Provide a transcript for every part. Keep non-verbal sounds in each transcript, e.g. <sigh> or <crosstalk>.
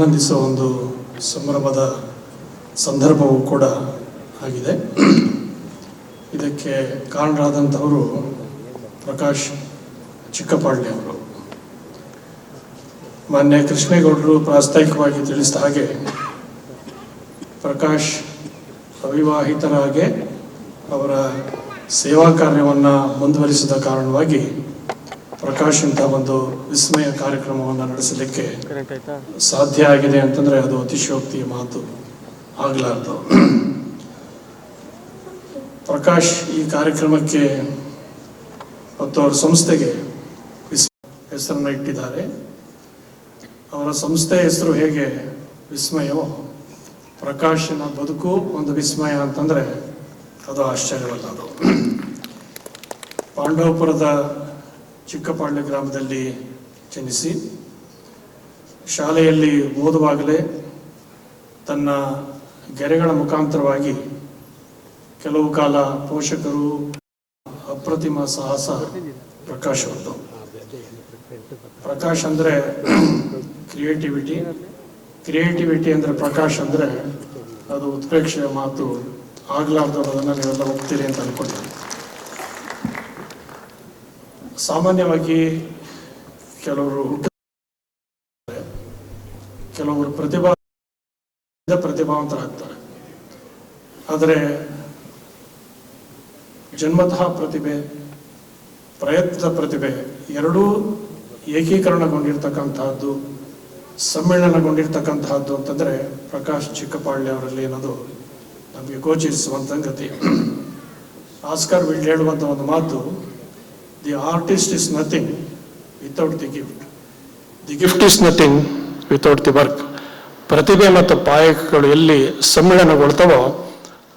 ಆನಂದಿಸುವ ಒಂದು ಸಂಭ್ರಮದ ಸಂದರ್ಭವೂ ಕೂಡ ಆಗಿದೆ. ಇದಕ್ಕೆ ಕಾರಣರಾದಂಥವರು ಪ್ರಕಾಶ್ ಚಿಕ್ಕಪಾಳ್ಯ ಅವರು. ಮಾನ್ಯ ಕೃಷ್ಣೇಗೌಡರು ಪ್ರಾಸ್ತಾವಿಕವಾಗಿ ತಿಳಿಸಿದ ಹಾಗೆ ಪ್ರಕಾಶ್ ಅವಿವಾಹಿತರಾಗೆ ಅವರ ಸೇವಾ ಕಾರ್ಯವನ್ನು ಮುಂದುವರಿಸಿದ ಕಾರಣವಾಗಿ ಪ್ರಕಾಶ್ ಇಂಥ ಒಂದು ವಿಸ್ಮಯ ಕಾರ್ಯಕ್ರಮವನ್ನು ನಡೆಸಲಿಕ್ಕೆ ಸಾಧ್ಯ ಆಗಿದೆ ಅಂತಂದ್ರೆ ಅದು ಅತಿಶಯೋಕ್ತಿಯ ಮಾತು. ಆಗಲಾರ್ದು. ಪ್ರಕಾಶ್ ಈ ಕಾರ್ಯಕ್ರಮಕ್ಕೆ ಮತ್ತು ಅವರ ಸಂಸ್ಥೆಗೆ ಹೆಸರನ್ನು ಇಟ್ಟಿದ್ದಾರೆ. ಅವರ ಸಂಸ್ಥೆ ಹೆಸರು ಹೇಗೆ ವಿಸ್ಮಯವೋ ಪ್ರಕಾಶನ ಬದುಕು ಒಂದು ವಿಸ್ಮಯ ಅಂತಂದ್ರೆ ಅದು ಆಶ್ಚರ್ಯವಲ್ಲ ಅದು. ಪಾಂಡವಪುರದ ಚಿಕ್ಕಪಾಳ್ಯ ಗ್ರಾಮದಲ್ಲಿ ಜನಿಸಿ ಶಾಲೆಯಲ್ಲಿ ಓದುವಾಗಲೇ ತನ್ನ ಗೆರೆಗಳ ಮುಖಾಂತರವಾಗಿ ಕೆಲವು ಕಾಲ ಪೋಷಕರು ಅಪ್ರತಿಮ ಸಾಹಸ ಪ್ರಕಾಶ್ ಅವರು ಪ್ರಕಾಶ್ ಅಂದರೆ ಕ್ರಿಯೇಟಿವಿಟಿ ಕ್ರಿಯೇಟಿವಿಟಿ ಅಂದರೆ ಪ್ರಕಾಶ್ ಅಂದರೆ ಅದು ಉತ್ಪ್ರೇಕ್ಷೆಯ ಮಾತು. ಆಗಲಾರ್ದು ಅನ್ನೋದನ್ನು ನೀವೆಲ್ಲ ಒಪ್ತೀರಿ ಅಂತ ಅನ್ಕೊಂಡಿದ್ದೀನಿ. ಸಾಮಾನ್ಯವಾಗಿ ಕೆಲವರು ಕೆಲವರು ಪ್ರತಿಭಾ ಪ್ರತಿಭಾವಂತರಾಗ್ತಾರೆ. ಆದರೆ ಜನ್ಮತಃ ಪ್ರತಿಭೆ, ಪ್ರಯತ್ನದ ಪ್ರತಿಭೆ ಎರಡೂ ಏಕೀಕರಣಗೊಂಡಿರ್ತಕ್ಕಂತಹದ್ದು, ಸಮ್ಮೇಳನಗೊಂಡಿರ್ತಕ್ಕಂತಹದ್ದು ಅಂತಂದ್ರೆ ಪ್ರಕಾಶ್ ಚಿಕ್ಕಪಾಳ್ಯ ಅವರಲ್ಲಿ ಅನ್ನೋದು ನಮಗೆ ಗೋಚರಿಸುವಂತ ಸಂಗತಿ <clears throat> ಆಸ್ಕರ್ ವಿಲ್ಡ್ ಹೇಳುವಂಥ ಒಂದು ಮಾತು the artist is nothing without the gift the gift is nothing without the work ಪ್ರತಿಭೆ ಮತ್ತು ಪಾಯಕಗಳು ಎಲ್ಲಿ ಸಮ್ಮಿಳನಗೊಳ್ತವೋ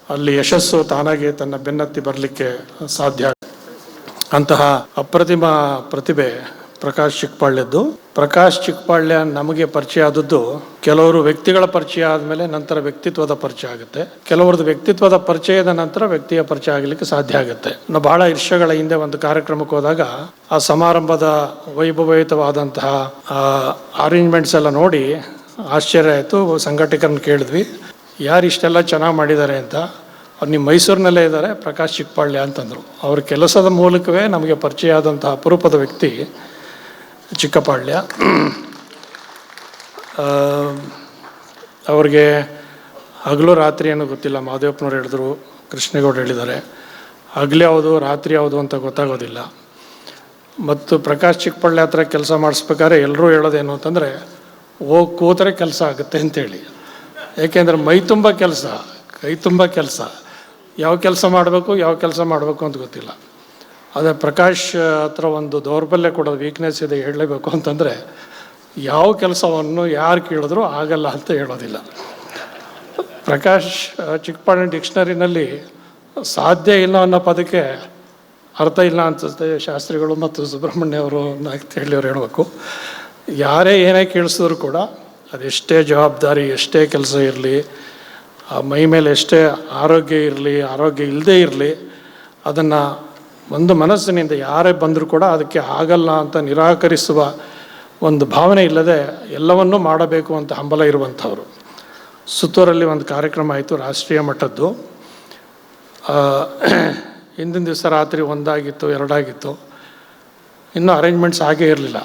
ಅಲ್ಲಿ ಯಶಸ್ಸು ತಾನಾಗೆ ತನ್ನ ಬೆನ್ನತ್ತಿ ಬರಲಿಕ್ಕೆ ಸಾಧ್ಯ. ಅಂತಹ ಅಪ್ರತಿಮ ಪ್ರತಿಭೆ ಪ್ರಕಾಶ್ ಚಿಕ್ಕಪಾಳ್ಯದ್ದು. ಪ್ರಕಾಶ್ ಚಿಕ್ಕಪಾಳ್ಯ ನಮಗೆ ಪರಿಚಯ ಆದದ್ದು ಕೆಲವರು ವ್ಯಕ್ತಿಗಳ ಪರಿಚಯ ಆದಮೇಲೆ ನಂತರ ವ್ಯಕ್ತಿತ್ವದ ಪರಿಚಯ ಆಗುತ್ತೆ. ಕೆಲವರದ್ದು ವ್ಯಕ್ತಿತ್ವದ ಪರಿಚಯದ ನಂತರ ವ್ಯಕ್ತಿಯ ಪರಿಚಯ ಆಗಲಿಕ್ಕೆ ಸಾಧ್ಯ ಆಗುತ್ತೆ. ನಾವು ಬಹಳ ವರ್ಷಗಳ ಹಿಂದೆ ಒಂದು ಕಾರ್ಯಕ್ರಮಕ್ಕೆ ಹೋದಾಗ ಆ ಸಮಾರಂಭದ ವೈಭವಯುತವಾದಂತಹ ಅರೇಂಜ್ಮೆಂಟ್ಸ್ ಎಲ್ಲ ನೋಡಿ ಆಶ್ಚರ್ಯ ಆಯಿತು. ಸಂಘಟಕರನ್ನ ಕೇಳಿದ್ವಿ. ಯಾರು ಇಷ್ಟೆಲ್ಲ ಚೆನ್ನಾಗಿ ಮಾಡಿದ್ದಾರೆ ಅಂತ. ಅವ್ರು ನಿಮ್ಮ ಮೈಸೂರಿನಲ್ಲೇ ಇದ್ದಾರೆ ಪ್ರಕಾಶ್ ಚಿಕ್ಕಪಾಳ್ಯ ಅಂತಂದರು. ಅವ್ರ ಕೆಲಸದ ಮೂಲಕವೇ ನಮಗೆ ಪರಿಚಯ ಆದಂತಹ ಅಪರೂಪದ ವ್ಯಕ್ತಿ ಚಿಕ್ಕಪಾಳ್ಯ ಅವ್ರಿಗೆ ಹಗಲು ರಾತ್ರಿ ಏನೂ ಗೊತ್ತಿಲ್ಲ, ಮಾದೇವಪ್ಪನವ್ರು ಹೇಳಿದ್ರು ಕೃಷ್ಣೇಗೌಡ ಹೇಳಿದ್ದಾರೆ. ಹಗಲು ಯಾವುದು, ರಾತ್ರಿ ಯಾವುದು ಅಂತ ಗೊತ್ತಾಗೋದಿಲ್ಲ. ಮತ್ತು ಪ್ರಕಾಶ್ ಚಿಕ್ಕಪಳ್ಳಿ ಹತ್ರ ಕೆಲಸ ಮಾಡಿಸ್ಬೇಕಾದ್ರೆ ಎಲ್ಲರೂ ಹೇಳೋದೇನು ಅಂತಂದರೆ, ಹೋಗಿ ಕೂತರೆ ಕೆಲಸ ಆಗುತ್ತೆ ಅಂತೇಳಿ. ಏಕೆಂದರೆ ಮೈ ತುಂಬ ಕೆಲಸ, ಕೈ ತುಂಬ ಕೆಲಸ. ಯಾವ ಕೆಲಸ ಮಾಡಬೇಕು, ಯಾವ ಕೆಲಸ ಮಾಡಬೇಕು ಅಂತ ಗೊತ್ತಿಲ್ಲ. ಅದೇ ಪ್ರಕಾಶ್ ಹತ್ರ ಒಂದು ದೌರ್ಬಲ್ಯ ಕೂಡ ವೀಕ್ನೆಸ್ ಇದೆ ಹೇಳಲೇಬೇಕು ಅಂತಂದರೆ ಯಾವ ಕೆಲಸವನ್ನು ಯಾರು ಕೇಳಿದ್ರು ಆಗಲ್ಲ ಅಂತ ಹೇಳೋದಿಲ್ಲ. ಪ್ರಕಾಶ್ ಚಿಕ್ಕಪಾಳ್ಯ ಡಿಕ್ಷನರಿನಲ್ಲಿ ಸಾಧ್ಯ ಇಲ್ಲ ಅನ್ನೋ ಪದಕ್ಕೆ ಅರ್ಥ ಇಲ್ಲ ಅನ್ಸುತ್ತೆ ಶಾಸ್ತ್ರಿಗಳು ಮತ್ತು ಸುಬ್ರಹ್ಮಣ್ಯ ಅವರು ಅಂತ ಹೇಳಿ ಅವ್ರು ಹೇಳಬೇಕು. ಯಾರೇ ಏನೇ ಕೇಳಿಸಿದ್ರು ಕೂಡ ಅದೆಷ್ಟೇ ಜವಾಬ್ದಾರಿ, ಎಷ್ಟೇ ಕೆಲಸ ಇರಲಿ, ಆ ಮೈ ಮೇಲೆ ಎಷ್ಟೇ ಆರೋಗ್ಯ ಇರಲಿ, ಆರೋಗ್ಯ ಇಲ್ಲದೇ ಇರಲಿ, ಅದನ್ನು ಒಂದು ಮನಸ್ಸಿನಿಂದ ಯಾರೇ ಬಂದರೂ ಕೂಡ ಅದಕ್ಕೆ ಆಗಲ್ಲ ಅಂತ ನಿರಾಕರಿಸುವ ಒಂದು ಭಾವನೆ ಇಲ್ಲದೆ ಎಲ್ಲವನ್ನೂ ಮಾಡಬೇಕು ಅಂತ ಹಂಬಲ ಇರುವಂಥವ್ರು. ಸುತ್ತೂರಲ್ಲಿ ಒಂದು ಕಾರ್ಯಕ್ರಮ ಆಯಿತು ರಾಷ್ಟ್ರೀಯ ಮಟ್ಟದ್ದು. ಹಿಂದಿನ ದಿವಸ ರಾತ್ರಿ ಒಂದಾಗಿತ್ತು, ಎರಡಾಗಿತ್ತು. ಇನ್ನೂ ಅರೇಂಜ್ಮೆಂಟ್ಸ್ ಆಗೇ ಇರಲಿಲ್ಲ.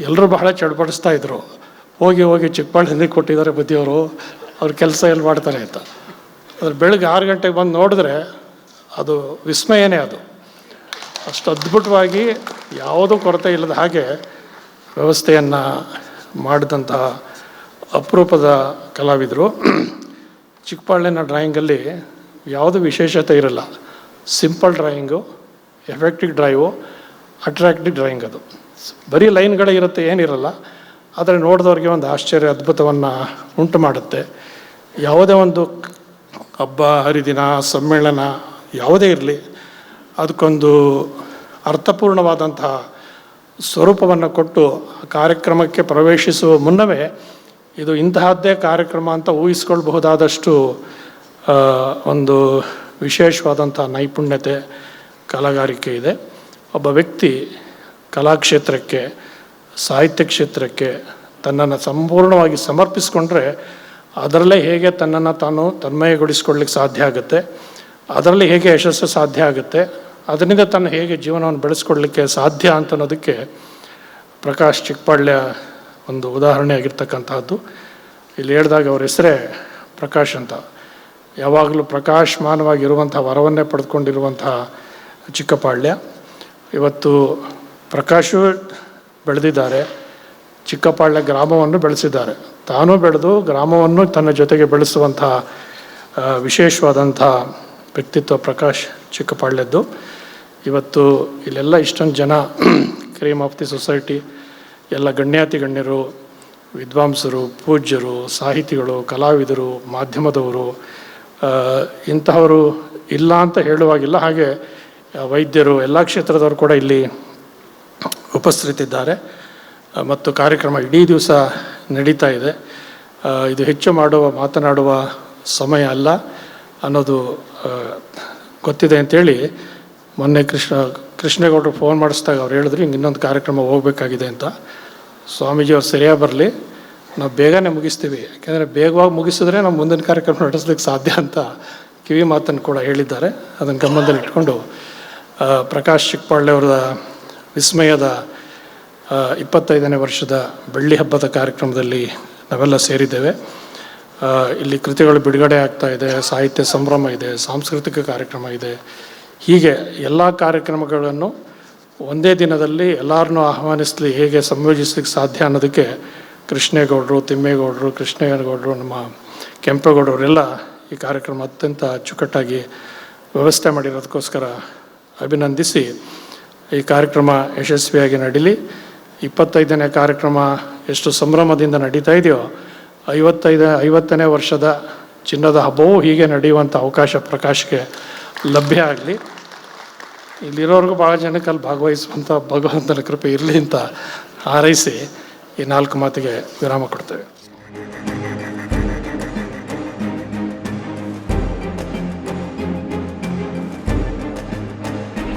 ಎಲ್ಲರೂ ಬಹಳ ಚಡ್ಪಡಿಸ್ತಾ ಇದ್ದರು ಹೋಗಿ ಹೋಗಿ ಹಿಂದೆ ಕೊಟ್ಟಿದ್ದಾರೆ ಬುದ್ಧಿಯವರು. ಅವ್ರ ಕೆಲಸ ಎಲ್ಲಿ ಮಾಡ್ತಾರೆ ಅಂತ. ಅದ್ರ ಬೆಳಗ್ಗೆ ಆರು ಗಂಟೆಗೆ ಬಂದು ನೋಡಿದ್ರೆ ಅದು ವಿಸ್ಮಯನೇ ಅದು. ಅಷ್ಟು ಅದ್ಭುತವಾಗಿ ಯಾವುದೂ ಕೊರತೆ ಇಲ್ಲದ ಹಾಗೆ ವ್ಯವಸ್ಥೆಯನ್ನು ಮಾಡಿದಂತಹ ಅಪರೂಪದ ಕಲಾವಿದರು. ಚಿಕ್ಕಪಾಳ್ಯನ ಡ್ರಾಯಿಂಗಲ್ಲಿ ಯಾವುದೂ ವಿಶೇಷತೆ ಇರಲ್ಲ. Simple drawing effective drawing attractive drawing ಅದು. ಬರೀ ಲೈನ್ಗಳೇ ಇರುತ್ತೆ, ಏನಿರಲ್ಲ. ಆದರೆ ನೋಡಿದವ್ರಿಗೆ ಒಂದು ಆಶ್ಚರ್ಯ, ಅದ್ಭುತವನ್ನು ಉಂಟು ಮಾಡುತ್ತೆ. ಯಾವುದೇ ಒಂದು ಹಬ್ಬ, ಹರಿದಿನ, ಸಮ್ಮೇಳನ ಯಾವುದೇ ಇರಲಿ ಅದಕ್ಕೊಂದು ಅರ್ಥಪೂರ್ಣವಾದಂತಹ ಸ್ವರೂಪವನ್ನು ಕೊಟ್ಟು ಕಾರ್ಯಕ್ರಮಕ್ಕೆ ಪ್ರವೇಶಿಸುವ ಮುನ್ನವೇ ಇದು ಇಂತಹದ್ದೇ ಕಾರ್ಯಕ್ರಮ ಅಂತ ಊಹಿಸ್ಕೊಳ್ಬಹುದಾದಷ್ಟು ಒಂದು ವಿಶೇಷವಾದಂಥ ನೈಪುಣ್ಯತೆ, ಕಲಾಗಾರಿಕೆ ಇದೆ. ಒಬ್ಬ ವ್ಯಕ್ತಿ ಕಲಾಕ್ಷೇತ್ರಕ್ಕೆ, ಸಾಹಿತ್ಯ ಕ್ಷೇತ್ರಕ್ಕೆ ತನ್ನನ್ನು ಸಂಪೂರ್ಣವಾಗಿ ಸಮರ್ಪಿಸಿಕೊಂಡ್ರೆ ಅದರಲ್ಲೇ ಹೇಗೆ ತನ್ನನ್ನು ತಾನು ತನ್ಮಯಗೊಳಿಸ್ಕೊಳ್ಳಿಕ್ಕೆ ಸಾಧ್ಯ ಆಗುತ್ತೆ, ಅದರಲ್ಲಿ ಹೇಗೆ ಯಶಸ್ಸು ಸಾಧ್ಯ ಆಗುತ್ತೆ ಅದರಿಂದ ತನ್ನ ಹೇಗೆ ಜೀವನವನ್ನು ಬೆಳೆಸ್ಕೊಡ್ಲಿಕ್ಕೆ ಸಾಧ್ಯ ಅಂತ ಅನ್ನೋದಕ್ಕೆ ಪ್ರಕಾಶ್ ಚಿಕ್ಕಪಾಳ್ಯ ಒಂದು ಉದಾಹರಣೆ ಆಗಿರ್ತಕ್ಕಂತಹದ್ದು. ಇಲ್ಲಿ ಹೇಳಿದಾಗ ಅವ್ರ ಹೆಸರೇ ಪ್ರಕಾಶ್ ಅಂತ. ಯಾವಾಗಲೂ ಪ್ರಕಾಶಮಾನವಾಗಿರುವಂಥ ವರವನ್ನೇ ಪಡೆದುಕೊಂಡಿರುವಂತಹ ಚಿಕ್ಕಪಾಳ್ಯ. ಇವತ್ತು ಪ್ರಕಾಶು ಬೆಳೆದಿದ್ದಾರೆ, ಚಿಕ್ಕಪಾಳ್ಯ ಗ್ರಾಮವನ್ನು ಬೆಳೆಸಿದ್ದಾರೆ. ತಾನೂ ಬೆಳೆದು ಗ್ರಾಮವನ್ನು ತನ್ನ ಜೊತೆಗೆ ಬೆಳೆಸುವಂತಹ ವಿಶೇಷವಾದಂಥ ವ್ಯಕ್ತಿತ್ವ ಪ್ರಕಾಶ್ ಚಿಕ್ಕಪಾಳ್ಯದ್ದು. ಇವತ್ತು ಇಲ್ಲೆಲ್ಲ ಇಷ್ಟೊಂದು ಜನ ಕ್ರೀಮ್ ಆಫ್ ದಿ ಸೊಸೈಟಿ ಎಲ್ಲ ಗಣ್ಯಾತಿ ಗಣ್ಯರು ವಿದ್ವಾಂಸರು, ಪೂಜ್ಯರು, ಸಾಹಿತಿಗಳು, ಕಲಾವಿದರು, ಮಾಧ್ಯಮದವರು ಇಂತಹವರು ಇಲ್ಲ ಅಂತ ಹೇಳುವಾಗಿಲ್ಲ. ಹಾಗೆ ವೈದ್ಯರು ಎಲ್ಲ ಕ್ಷೇತ್ರದವರು ಕೂಡ ಇಲ್ಲಿ ಉಪಸ್ಥಿತಿದ್ದಾರೆ. ಮತ್ತು ಕಾರ್ಯಕ್ರಮ ಇಡೀ ದಿವಸ ನಡೀತಾ ಇದೆ. ಇದು ಹೆಚ್ಚು ಮಾಡುವ, ಮಾತನಾಡುವ ಸಮಯ ಅಲ್ಲ ಅನ್ನೋದು ಗೊತ್ತಿದೆ ಅಂತೇಳಿ ಮೊನ್ನೆ ಕೃಷ್ಣ ಕೃಷ್ಣೇಗೌಡರು ಫೋನ್ ಮಾಡಿಸ್ದಾಗ ಅವ್ರು ಹೇಳಿದ್ರು ಹಿಂಗೆ ಇನ್ನೊಂದು ಕಾರ್ಯಕ್ರಮ ಹೋಗಬೇಕಾಗಿದೆ ಅಂತ. ಸ್ವಾಮೀಜಿ ಅವ್ರು ಸರಿಯಾಗಿ ಬರಲಿ ನಾವು ಬೇಗನೆ ಮುಗಿಸ್ತೀವಿ. ಯಾಕೆಂದರೆ ಬೇಗವಾಗಿ ಮುಗಿಸಿದ್ರೆ ನಾವು ಮುಂದಿನ ಕಾರ್ಯಕ್ರಮ ನಡೆಸಲಿಕ್ಕೆ ಸಾಧ್ಯ ಅಂತ ಕಿವಿ ಮಾತನ್ನು ಕೂಡ ಹೇಳಿದ್ದಾರೆ. ಅದನ್ನು ಗಮನದಲ್ಲಿ ಇಟ್ಕೊಂಡು ಆ, ಪ್ರಕಾಶ್ ಚಿಕ್ಕಪಾಳ್ಳೆ ಅವರ ವಿಸ್ಮಯದ ಇಪ್ಪತ್ತೈದನೇ ವರ್ಷದ ಬೆಳ್ಳಿ ಹಬ್ಬದ ಕಾರ್ಯಕ್ರಮದಲ್ಲಿ ನಾವೆಲ್ಲ ಸೇರಿದ್ದೇವೆ. ಇಲ್ಲಿ ಕೃತಿಗಳು ಬಿಡುಗಡೆ ಆಗ್ತಾ ಇದೆ ಸಾಹಿತ್ಯ ಸಂಭ್ರಮ ಇದೆ ಸಾಂಸ್ಕೃತಿಕ ಕಾರ್ಯಕ್ರಮ ಇದೆ. ಹೀಗೆ ಎಲ್ಲ ಕಾರ್ಯಕ್ರಮಗಳನ್ನು ಒಂದೇ ದಿನದಲ್ಲಿ ಎಲ್ಲರನ್ನೂ ಆಹ್ವಾನಿಸಲಿ ಹೇಗೆ ಸಂಯೋಜಿಸ್ಲಿಕ್ಕೆ ಸಾಧ್ಯ ಅನ್ನೋದಕ್ಕೆ ಕೃಷ್ಣೇಗೌಡರು, ತಿಮ್ಮೇಗೌಡರು ಕೃಷ್ಣೇಗೌಡರು ನಮ್ಮ ಕೆಂಪೇಗೌಡರೆಲ್ಲ ಈ ಕಾರ್ಯಕ್ರಮ ಅತ್ಯಂತ ಅಚ್ಚುಕಟ್ಟಾಗಿ ವ್ಯವಸ್ಥೆ ಮಾಡಿರೋದಕ್ಕೋಸ್ಕರ ಅಭಿನಂದಿಸಿ ಈ ಕಾರ್ಯಕ್ರಮ ಯಶಸ್ವಿಯಾಗಿ ನಡೀಲಿ. ಇಪ್ಪತ್ತೈದನೇ ಕಾರ್ಯಕ್ರಮ ಎಷ್ಟು ಸಂಭ್ರಮದಿಂದ ನಡೀತಾ ಇದೆಯೋ, ಐವತ್ತೈದು, ಐವತ್ತನೇ ವರ್ಷದ ಚಿನ್ನದ ಹಬ್ಬವೂ ಹೀಗೆ ನಡೆಯುವಂಥ ಅವಕಾಶ ಪ್ರಕಾಶ್ಗೆ ಲಭ್ಯ ಆಗಲಿ. ಇಲ್ಲಿರೋರ್ಗೂ ಭಾಳ ಜನಕ್ಕೆ ಅಲ್ಲಿ ಭಾಗವಹಿಸುವಂಥ ಭಗವಂತನ ಕೃಪೆ ಇರಲಿ ಅಂತ ಹಾರೈಸಿ ಈ ನಾಲ್ಕು ಮಾತಿಗೆ ವಿರಾಮ ಕೊಡ್ತೇವೆ.